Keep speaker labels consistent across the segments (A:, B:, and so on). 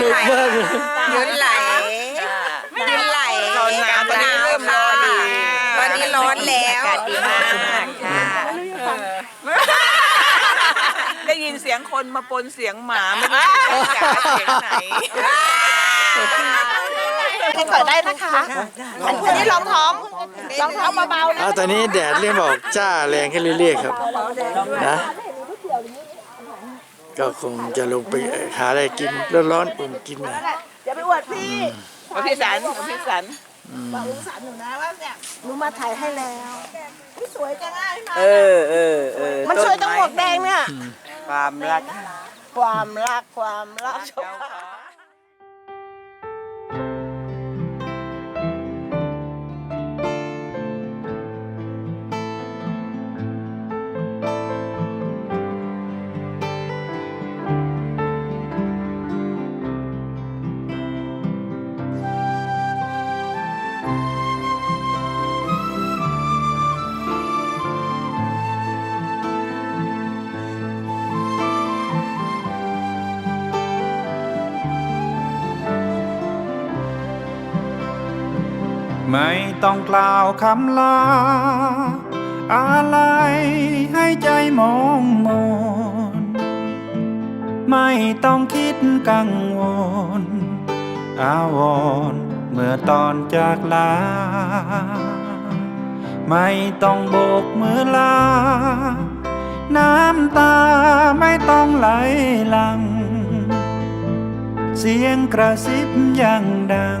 A: นุกมากเลย
B: ยืนไหลยืนไหล
C: ร้อนน้ำตอนนี้เริ่มร้อนดี
B: ตอนนี้ร้อนแล้ว
D: อากาศดีมากค่ะ
C: ได้ยินเสียงคนมาปนเสียงหมาไม่รู้จะเสียงไหน
D: ให้เปิดได้นะคะอันนี้ลองท้องลองท้องเบาๆนะ
A: อ่าตอนนี้แดดเริ่มออกจ้าแรงขึ้นเรื่อยๆครับนะ ก็คงจะลงไปหาอะไรกินร้อนๆอุ่นกินหน่อย
D: อย่าไปอวดพี่
C: เอาพี่สันเอาพี่สัน
D: บอกลุงสันหนูนะว่าเนี่ยหนูมาถ่ายให้แล้วพี่สวยจังอะพี่มา
E: เออเออเออ
D: มันสวยตรงหมวกแดงเนี่ย
E: ความรัก
D: ความรักความรัก
F: ไม่ต้องกล่าวคำลา อะไรให้ใจมองมนไม่ต้องคิดกังวล อาวรณ์เมื่อตอนจากลา ไม่ต้องโบกมือลา น้ำตาไม่ต้องไหลหลัง เสียงกระซิบยังดัง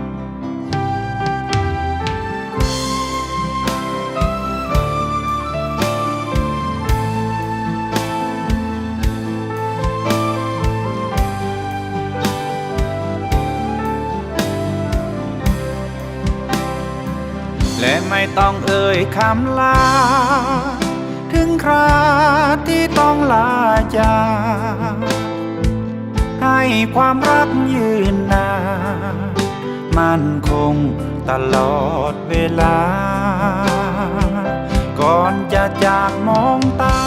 F: และไม่ต้องเอ่ยคำลา ถึงคราที่ต้องลาจากให้ความรักยืนนานมั่นคงตลอดเวลา ก่อนจะจากมองตา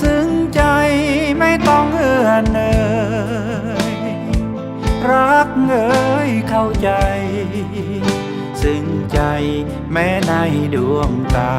F: ซึ้งใจไม่ต้องเอื้อนเอ่ยรักเอ่ยเข้าใจ ซึ้งใจแม้ในดวงตา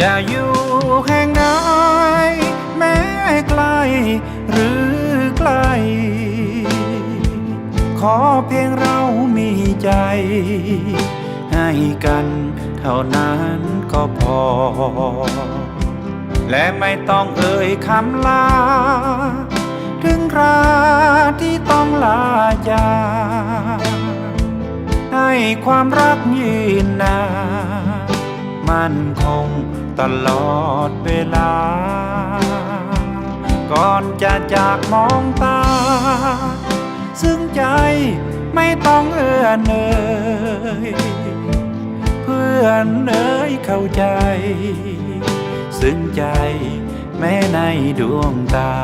F: จะอยู่แห่งไหนแม้ไกลหรือใกล ขอเพียงเรามีใจ ให้กันเท่านั้นก็พอ และไม่ต้องเอ่ยคำลา ถึงคราที่ต้องลาจากให้ความรักยืนนานมั่นคง ตลอดเวลา ก่อนจะจากมองตา ซึ่งใจไม่ต้องเอื้อนเอ่ยเพื่อนเอ่ยเข้าใจ ซึ่งใจแม้ในดวงตา